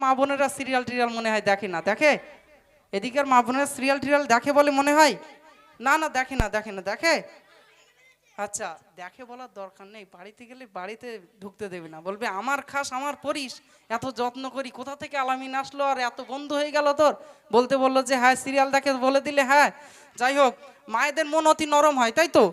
মা বোনেরা সিরিয়াল টিরিয়াল মনে হয় দেখে না, দেখে? এদিকের মা বোনেরা সিরিয়াল টিরিয়াল দেখে বলে মনে হয়? না না, দেখে না দেখে না, দেখে? আচ্ছা দেখে বলার দরকার নেই, বাড়িতে গেলে বাড়িতে ঢুকতে দেবে না, বলবে আমার খাস, আমার পরিস, এত যত্ন করি, কোথা থেকে আলামিন আসলো আর এত বন্ধু হয়ে গেল তোর? বলতে বলল যে হ্যাঁ সিরিয়াল দেখে বলে দিলে হ্যাঁ। যাই হোক, মায়েদের মন অতি নরম হয়, তাই তো?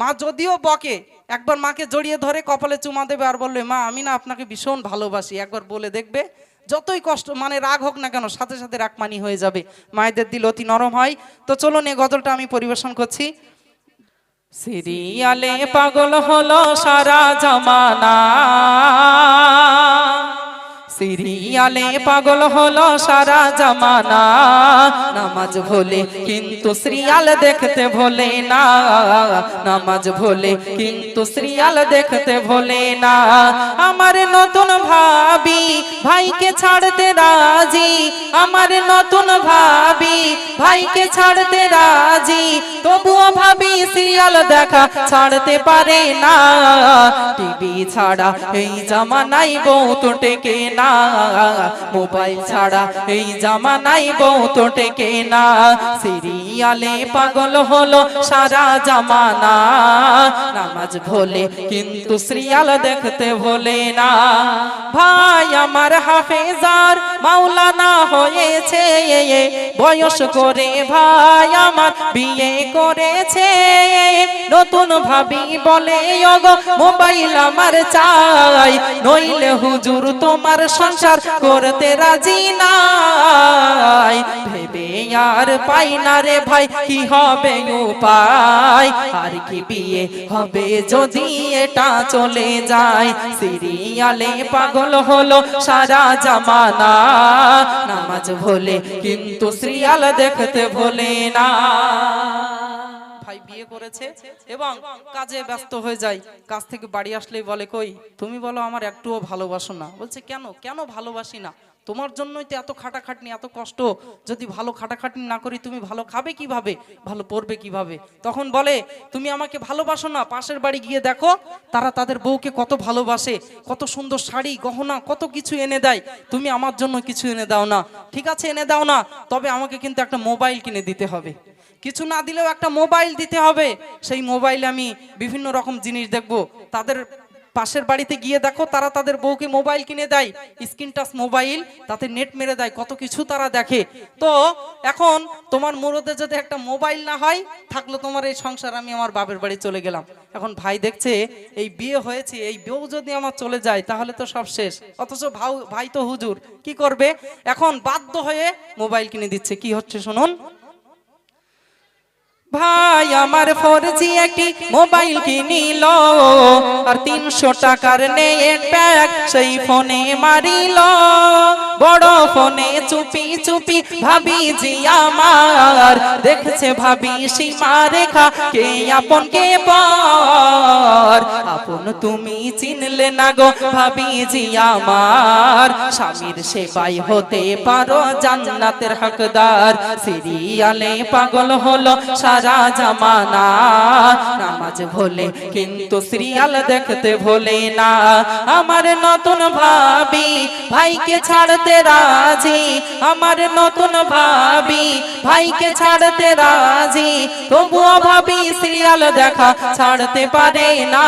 মা যদিও বকে, একবার মাকে জড়িয়ে ধরে কপালে চুমা দেবে আর বললে মা, আমি না আপনাকে ভীষণ ভালোবাসি। একবার বলে দেখবে যতই কষ্ট মানে রাগ হোক না কেন, সাথে সাথে রাগমানি হয়ে যাবে। মায়েদের দিল অতি নরম হয়। তো চলুন এ গজলটা আমি পরিবেশন করছি। সিরিয়ালে পাগল হলো সারা জমানা। সিরিয়ালে পাগল হলো সারা জমানা। নামাজ ভোলে কিন্তু সিরিয়াল দেখতে ভোলে না। নামাজ ভোলে কিন্তু সিরিয়াল দেখতে ভোলে না। আমার নতুন ভাবি ভাইকে ছাড়তে রাজি। আমার নতুন ভাবি ভাইকে ছাড়তে রাজি। তবুও ভাবি সিরিয়াল দেখা ছাড়তে পারে না। টিভি ছাড়া এই জামানাই বউ তো টেকে না। মোবাইল ছাড়া এই জামানাই বউ তো টেকে না। সিরিয়ালে পাগল হলো সারা জামানা। নামাজ ভোলে কিন্তু সিরিয়াল দেখতে ভোলে না। ভাই আমার হাফেজার মাওলানা হয়েছে। বয়স করে ভাই আমার বিয়ে করেছে। নতুন ভাবি বলে মোবাইল আমার চাই। নইলে হুজুর তোমার সংসার করতে রাজি নাই। ভেবে আর পাই না রে ভাই, কি হবে উপায়? আর কি বিয়ে হবে যদি এটা চলে যায়? সিরিয়ালে পাগল হলো সারা জামানা। নামাজ ভোলে কিন্তু সিরিয়াল দেখতে ভোলে না। ভাই বিয়ে করেছে এবং কাজে ব্যস্ত হয়ে যায়। কাজ থেকে বাড়ি আসলেই বলে কই তুমি বলো আমার একটুও ভালোবাসো না। বলছে কেন? কেন ভালোবাসি না? তোমার জন্যই তো এত খাটাখাটনি এত কষ্ট। যদি ভালো খাটাখাটনি না করি তুমি ভালো খাবে কীভাবে? ভালো পড়বে কীভাবে? তখন বলে তুমি আমাকে ভালোবাসো না? পাশের বাড়ি গিয়ে দেখো তারা তাদের বউকে কত ভালোবাসে কত সুন্দর শাড়ি গহনা কত কিছু এনে দেয়। তুমি আমার জন্য কিছু এনে দাও না। ঠিক আছে এনে দাও না তবে আমাকে কিন্তু একটা মোবাইল কিনে দিতে হবে। কিছু না দিলেও একটা মোবাইল দিতে হবে। সেই মোবাইলে আমি বিভিন্ন রকম জিনিস দেখব। তাদের পাশের বাড়িতে গিয়ে দেখো, তারা তাদের বউকে মোবাইল কিনে দেয়, স্ক্রিন টাচ মোবাইল, তাতে নেট মেরে দেয়, কত কিছু তারা দেখে। তো এখন তোমার মুরদে যদি একটা মোবাইল না হয়, থাকল তোমার এই সংসার, আমি আমার বাপের বাড়ি চলে গেলাম। এখন ভাই দেখছে, এই বিয়ে হয়েছে, এই বউ যদি আমার চলে যায়, তাহলে তো সব শেষ। অথচ ভাই ভাই তো হুজুর, কি করবে? এখন বাধ্য হয়ে মোবাইল কিনে দিচ্ছে। কি হচ্ছে শুনুন? ভাই, আমার ফোর জি একটি মোবাইল কিনিল আর তিনশো টাকার সেই ফোনে মারিল। বড় ফোনে চুপি চুপি ভাবি জি আমার, দেখছে ভাবি সীমা রেখা, কে আপন কে পর? আপন তুমি চিনলে না গো ভাবি জি আমার, স্বামীর সেবাই হতে পারো জান্নাতের হকদার। সিরিয়ালে পাগল হলো সারা জামানা। নামাজ ভোলে কিন্তু সিরিয়াল দেখতে ভোলে না। আমার নতুন ভাবি ভাইকে ছাড়তে রাজি। আমার নতুন ভাবি ভাইকে ছাড়তে রাজি। তবুও ভাবি সিরিয়াল দেখা ছাড়তে পারে না।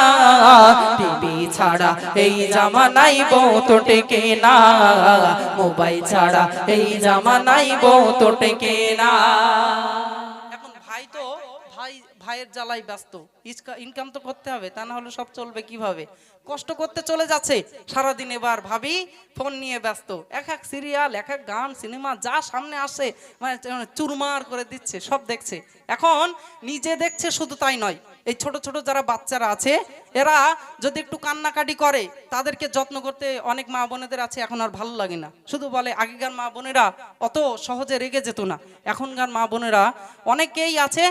টিভি ছাড়া এই জামানাই বউ তো টেকে না। মোবাইল ছাড়া এই জামানাই বউ তো টেকে না। ভাইয়ের জ্বালাই ব্যস্ত। ইনকাম তো করতে হবে, তা না হলে সব চলবে কীভাবে? কষ্ট করতে চলে যাচ্ছে। সারাদিন এবার ভাবি ফোন নিয়ে ব্যস্ত। এক এক সিরিয়াল এক এক গান সিনেমা যা সামনে আসে মানে চুরমার করে দিচ্ছে, সব দেখছে। এখন নিজে দেখছে শুধু তাই নয়, এই ছোট ছোট যারা বাচ্চারা আছে, এরা যদি একটু কান্নাকাটি করে, তাদেরকে যত্ন করতে অনেক মা বোনেদের আছে, এখন আর ভালো লাগে না। শুধু বলে, আগেকার মা বোনেরা অত সহজে রেগে যেত না। এখনকার মা বোনেরা অনেকেই আছে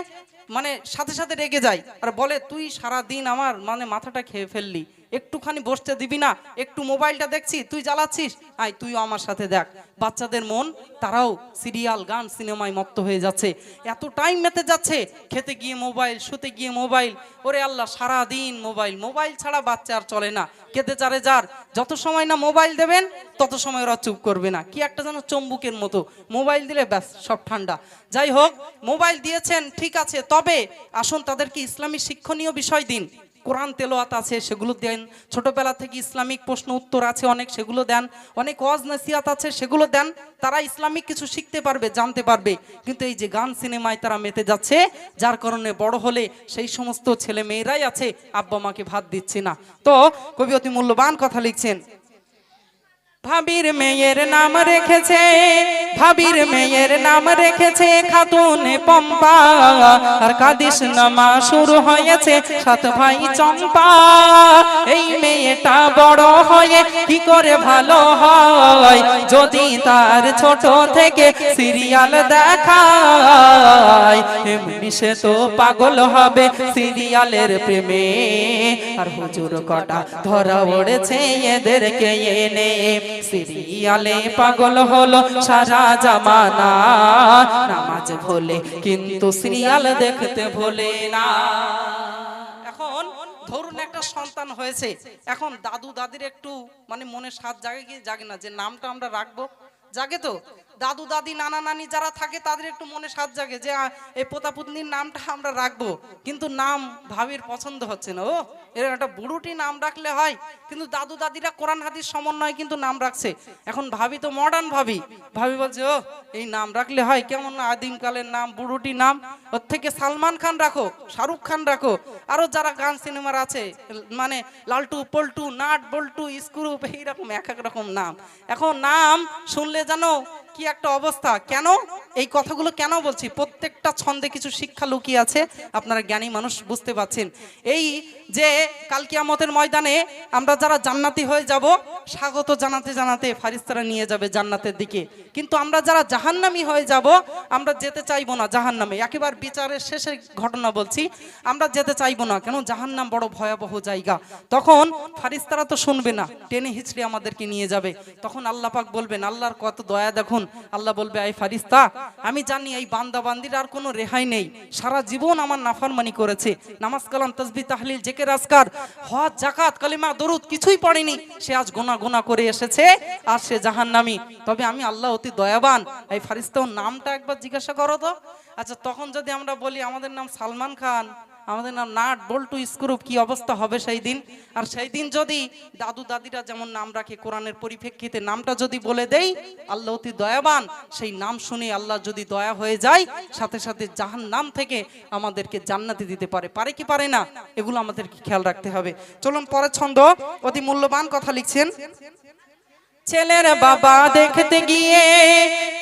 মানে সাথে সাথে রেগে যায়। আর বলে, তুই সারা দিন আমার মানে মাথাটা খেয়ে ফেললি। একটুখানি বসতে দিবি না, একটু মোবাইলটা দেখছি, তুই জ্বালাচ্ছিস? আয়, তুইও আমার সাথে দেখ। বাচ্চাদের মন, তারাও সিরিয়াল, গান সিনেমায় মত্ত হয়ে যাচ্ছে। এত টাইম মেতে যাচ্ছে, খেতে গিয়ে মোবাইল, শুতে গিয়ে মোবাইল। ওরে আল্লাহ সারা দিন মোবাইল। মোবাইল ছাড়া বাচ্চা আর চলে না। খেতে চারে যার। যত সময় না মোবাইল দেবেন, তত সময় ওরা চুপ করবে না। কি একটা যেন চম্বুকের মতো। মোবাইল দিলে ব্যাস, সব ঠান্ডা। যাই হোক, মোবাইল দিয়েছেন, ঠিক আছে। তবে আসুন তাদেরকে ইসলামী শিক্ষণীয় বিষয় দিন। কোরআন তেলোয়াত আছে, সেগুলো দেন। ছোটবেলা থেকে ইসলামিক প্রশ্ন উত্তর আছে, অনেক সেগুলো দেন। অনেক ওয়াজ নসিহাত আছে, সেগুলো দেন। তারা ইসলামিক কিছু শিখতে পারবে, জানতে পারবে। কিন্তু এই যে গান সিনেমায় তারা মেতে যাচ্ছে, যার কারণে বড় হলে সেই সমস্ত ছেলে মেয়েরাই আছে আব্বা মাকে ভাত দিচ্ছে না। তো কবি অতি মূল্যবান কথা লিখছেন ভাবির মেয়ের নাম রেখেছে, ভাবির মেয়ের নাম রেখেছে খাতুন পম্পা। আর কাদিস নামা শুরু হয়েছে সাত ভাই চম্পা। এই মেয়েটা বড় হয়ে কি করে ভালো হয়? যদি তার ছোট থেকে সিরিয়াল দেখায়, এমনি সে তো পাগল হবে সিরিয়ালের প্রেমে। আর হুজুর কটা ধরা পড়েছে এদেরকে এনে। সিরিয়ালে পাগল হলো সারা জামানা। নামাজ ভোলে, কিন্তু সিরিয়াল দেখতে ভোলে না। এখন ধরুন একটা সন্তান হয়েছে, এখন দাদু দাদির একটু মানে মনে সাত জাগে গিয়ে জাগে না, যে নামটা আমরা রাখব। জাগে তো? দাদু, দাদি, নানা, নানি যারা থাকে তাদের একটু মনে সাত জাগে যে এই পোতাপুতনির নামটা আমরা রাখব। কিন্তু নাম ভাবির পছন্দ হচ্ছে না, ও। এর একটা বুড়ুটি নাম রাখলে হয়, কিন্তু দাদু, দাদিরা কোরআন, হাদিস সমন্বয় কিন্তু নাম রাখছে। এখন ভাবি তো মডার্ন ভাবি। ভাবি বলছে, ও, এই নাম রাখলে হয়, কেমন আদিমকালের নাম, বুড়ুটি নাম। ওর থেকে সালমান খান রাখো, শাহরুখ খান রাখো। আরও যারা গান সিনেমার আছে মানে Laltu, Poltu, nut, bolt screw এইরকম এক এক রকম নাম। এখন নাম শুনলে জানো কি একটা অবস্থা? কেন? এই কথাগুলো কেন বলছি? প্রত্যেকটা ছন্দে কিছু শিক্ষা লুকিয়ে আছে, আপনারা জ্ঞানী মানুষ বুঝতে পাচ্ছেন এই যে কালকিয়ামতের ময়দানে আমরা যারা জান্নাতি হয়ে যাব, স্বাগত জানাতে জানাতে ফারিস্তারা নিয়ে যাবে জান্নাতের দিকে। কিন্তু আমরা যারা জাহান্নামি হয়ে যাব, আমরা যেতে চাইব না জাহান্নামে। একেবারে বিচারের শেষে ঘটনা বলছি, আমরা যেতে চাইব না। কেন? জাহান্নাম বড় ভয়াবহ জায়গা। তখন ফারিস্তারা তো শুনবে না, টেনে হিচড়ে আমাদেরকে নিয়ে যাবে। তখন আল্লাহ পাক বলবেন, আল্লাহর কত দয়া দেখুন আল্লাহ বলবে, এই ফারিস্তা, আমি জানি এই বান্দা বান্দির আর কোনো রেহাই নেই। সারা জীবন আমার নাফরমানি করেছে। নামাজ কালাম, তসবি, তাহলিল, জেকের আসকার হজ জাকাত কালিমা, দরুদ কিছুই পড়েনি। সে আজ গোনা গোনা করে এসেছে আর সে জাহান্নামী। তবে আমি আল্লাহ অতি দয়াবান। এই ফারিস্তার নামটা একবার জিজ্ঞাসা করো তো। আচ্ছা তখন যদি আমরা বলি, আমাদের নাম সালমান খান। আমাদের নাম নাট বল্টু স্ক্রুপ কি অবস্থা হবে সেই দিন? আর সেই দিন যদি দাদু দাদিরা যেমন নাম রাখে কোরআনের পরিপ্রেক্ষিতে, নামটা যদি বলে দেই, আল্লাহ অতি দয়াবান। সেই নাম শুনে আল্লাহ যদি দয়া হয়ে যায়, সাথে সাথে জাহান নাম থেকে আমাদেরকে জান্নাতি দিতে পারে। পারে কি পারে না? এগুলো আমাদেরকে খেয়াল রাখতে হবে। চলুন পরের ছন্দ, অতি মূল্যবান কথা লিখছেন। ছেলের বাবা দেখতে গিয়ে,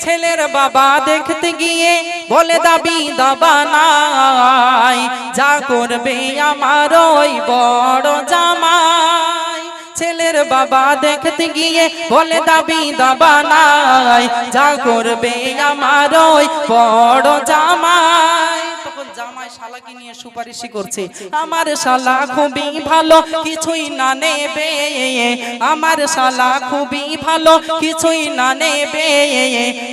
ছেলের বাবা দেখতে গিয়ে বলে, দাবি দাবা নাই, যা করবে আমার ওই বড় জামাই। ছেলের বাবা দেখতে গিয়ে বলে, দাবি দাবা নাই, যা করবে আমার ওই বড় জামাই। শালাকে নিয়ে করছে। আমার শালা খুবই ভালো, কিছুই না নেবে। আমার শালা খুবই ভালো, কিছুই না নেবে।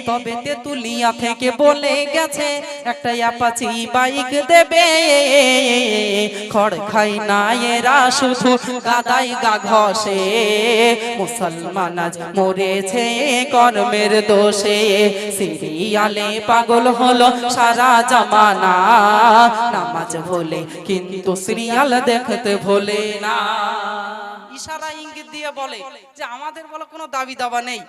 তবে তেতুলিয়া থেকে বলে গেছে একটা অ্যাপাচি বাইক দেবে। খড় খাই না এরা শুধু গাদাই গা ঘষে। মুসলমান আজ মরেছে কর্মের দোষে। সিরিয়ালে পাগল হলো সারা জামানা। নামাজ ভোলে কিন্তু সিরিয়াল দেখতে ভোলে না। ইশারা ইঙ্গিত দিয়ে বলে যে আমাদের বলো কোনো দাবি দাবা নেই।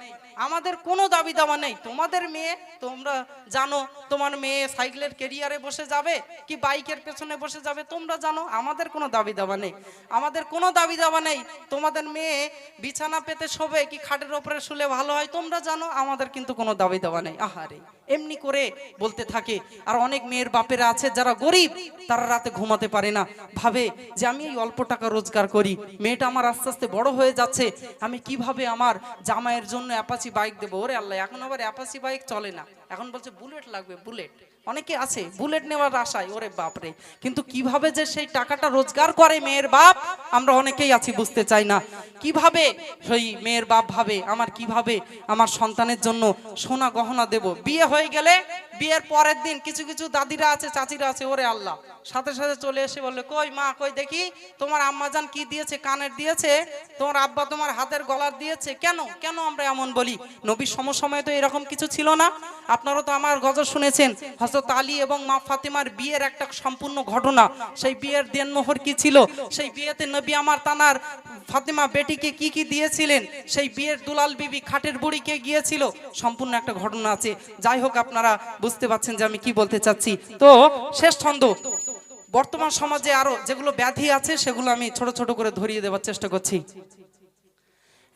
আমাদের কোনো দাবি দাওয়া নেই। তোমাদের মেয়ে, তোমরা জানো, তোমার মেয়ে সাইকেলের কেরিয়ারে বসে যাবে কি বাইকের পেছনে বসে যাবে, তোমরা জানো, আমাদের কোনো দাবি দাওয়া নেই। আমাদের কোনো দাবি দাওয়া নেই। তোমাদের মেয়ে বিছানা পেতে শোবে কি খাটের ওপরে শুলে ভালো হয়, তোমরা জানো, আমাদের কিন্তু কোনো দাবি দেওয়া নেই। আহারে। এমনি করে বলতে থাকে। আর অনেক মেয়ের বাপেরা আছে যারা গরিব, তারা রাতে ঘুমাতে পারে না। ভাবে যে আমি এই অল্প টাকা রোজগার করি, মেয়েটা আমার আস্তে আস্তে বড় হয়ে যাচ্ছে, আমি কীভাবে আমার জামাইয়ের জন্য অ্যাপাচি বাইক দেবো? ওরে আল্লাহ, এখন আবার অ্যাপাচি বাইক চলে না। এখন বলছে বুলেট লাগবে বুলেট অনেকে আছে, বুলেট নেওয়ার আশায়, ওরে বাপরে। কিন্তু কীভাবে যে সেই টাকাটা রোজগার করে মেয়ের বাপ, আমরা অনেকেই আছি, বুঝতে চাই না। কীভাবে সেই মেয়ের বাপ ভাবে, আমার কীভাবে আমার সন্তানের জন্য সোনা গহনা দেব? বিয়ে হয়ে গেলে বিয়ের পরের দিন কিছু কিছু দাদিরা আছে, চাচিরা আছে, ওরে আল্লাহ। সাথে সাথে চলে এসে বললে, কই মা, কই দেখি, তোমার আম্মাজান কি দিয়েছে, কানের দিয়েছে? তোমার আব্বা তোমার হাতের গলার দিয়েছে। কেন কেন আমরা এমন বলি? নবীর সমসময়ে তো এরকম কিছু ছিল না। আপনারা তো আমার গজল শুনেছেন হজরত আলী এবং মা ফাতেমার বিয়ের একটা সম্পূর্ণ ঘটনা। সেই বিয়ের দেনমোহর কি ছিল? সেই বিয়েতে নবী আমার তানার ফাতেমা বেটিকে কি কি দিয়েছিলেন? সেই বিয়ের দুলাল বিবি খাটের বুড়িকে গিয়েছিল। সম্পূর্ণ একটা ঘটনা আছে। যাই হোক, আপনারা বুঝতে পারছেন যে আমি কি বলতে চাচ্ছি। তো শেষ ছন্দ। বর্তমান সমাজে আরও যেগুলো ব্যাধি আছে, সেগুলো আমি ছোট ছোট করে ধরিয়ে দেওয়ার চেষ্টা করছি।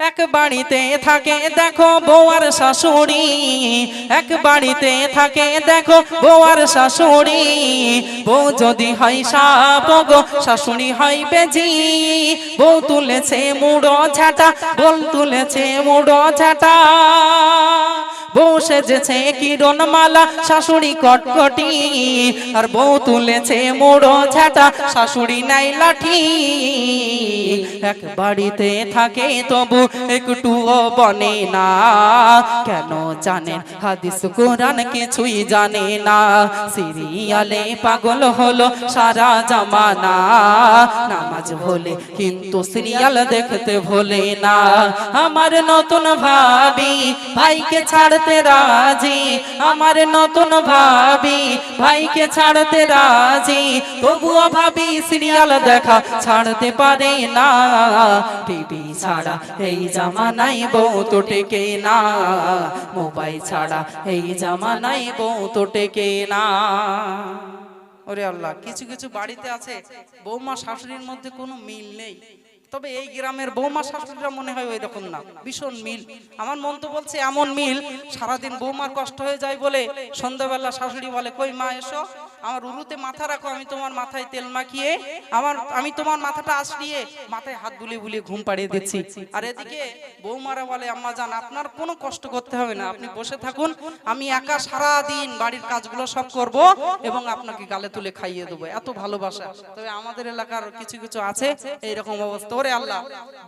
এক বাড়িতে থাকে, দেখো বৌয়ার শাশুড়ি। এক বাড়িতে থাকে, দেখো বৌয়ার শাশুড়ি। বউ যদি হয় সাপ গো, শাশুড়ি হয় বেজি। বউ তুলেছে মুড়ো ঝাঁটা বল তুলেছে মুড়ো ঝাঁটা। বউ সেজেছে কিরণ মালা শাশুড়ি কটকটি। আর বউ তুলেছে মোড়ো ঝাঁটা, শাশুড়ি নাই লাঠি। এক বাড়িতে থাকে তবু একটুও বনে না। কেন জানেন, হাদিস কোরআন কিছুই জানে না। সিরিয়ালে পাগল হলো সারা জামানা। নামাজ ভোলে কিন্তু সিরিয়াল দেখতে ভোলে না। আমার নতুন ভাবি ভাইকে ছাড়তে রাজি? আমার নতুন ভাবি ভাইকে ছাড়তে রাজি? তবুও ভাবি সিরিয়াল দেখা ছাড়তে পারে না। টিভি ছাড়া এই জামানাই বউ তো টেকে না। মোবাইল ছাড়া এই জামানাই বউ তো টেকে না। ওরে আল্লাহ, কিছু কিছু বাড়িতে আছে, বৌমা, শাশুড়ির মধ্যে কোনো মিল নেই। তবে এই গ্রামের বৌমা শাশুড়িরা মনে হয় ওই রকম না ভীষণ মিল। আমার মন তো বলছে এমন মিল সারাদিন বৌমার কষ্ট হয়ে যায় বলে সন্ধ্যাবেলা শাশুড়ি বলে কই মা এসো। আমার উরুতে মাথা রাখো আমি তোমার মাথায় তেল মাখিয়ে আমার আমি তোমার মাথাটা আশ্রিয়ে মাথায় হাত বুলিয়ে বুলিয়ে ঘুম পাড়িয়ে দিচ্ছি। আর এদিকে বৌমারা বলে আম্মা জান আপনার কোনো কষ্ট করতে হবে না আপনি বসে থাকুন আমি একা সারা দিন বাড়ির কাজগুলো সব করব এবং আপনাকে গালে তুলে খাইয়ে দেবো। এত ভালোবাসা। তবে আমাদের এলাকার কিছু কিছু আছে এইরকম অবস্থা। ওরে আল্লাহ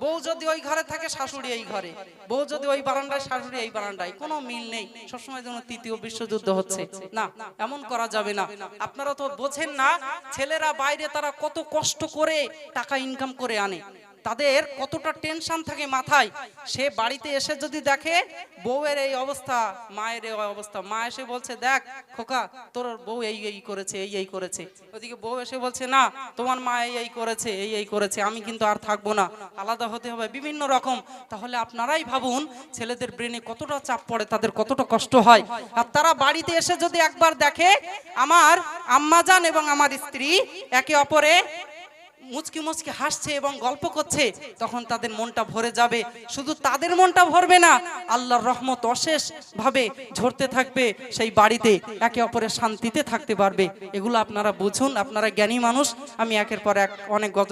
বউ যদি ওই ঘরে থাকে শাশুড়ি এই ঘরে। বউ যদি ওই বারান্দায় শাশুড়ি এই বারান্দায় কোনো মিল নেই। সবসময় যেন তৃতীয় বিশ্বযুদ্ধ হচ্ছে না এমন করা যাবে না আপনারা তো বোঝেন না ছেলেরা বাইরে তারা কত কষ্ট করে টাকা ইনকাম করে আনে। তাদের কতটা টেনশন থাকে মাথায়, সে বাড়িতে এসে যদি দেখে, বউয়ের এই অবস্থা, মায়ের এই অবস্থা, মা এসে বলছে, দেখ খোকা, তোর বউ এই এই করেছে, এই এই করেছে। ওদিকে বউ এসে বলছে, না, তোমার মা এই এই করেছে, এই এই করেছে, আমি কিন্তু আর থাকব না, আলাদা হতে হবে, বিভিন্ন রকম। তাহলে আপনারাই ভাবুন, ছেলেদের ব্রেনে কতটা চাপ পড়ে, তাদের কতটা কষ্ট হয়। আর তারা বাড়িতে এসে যদি একবার দেখে, আমার আম্মাজান এবং আমার স্ত্রী একে অপরে মুচকি মুচকি হাসছে এবং গল্প করছে, তখন তাদের মনটা ভরে যাবে। শুধু তাদের মনটা ভরবে না, আল্লাহর রহমত অশেষ ভাবে ঝরতে থাকবে সেই বাড়িতে, একে অপরের শান্তিতে থাকতে পারবে। এগুলো আপনারা বুঝুন, আপনারা জ্ঞানী মানুষ, আমি একের পর এক অনেক গজল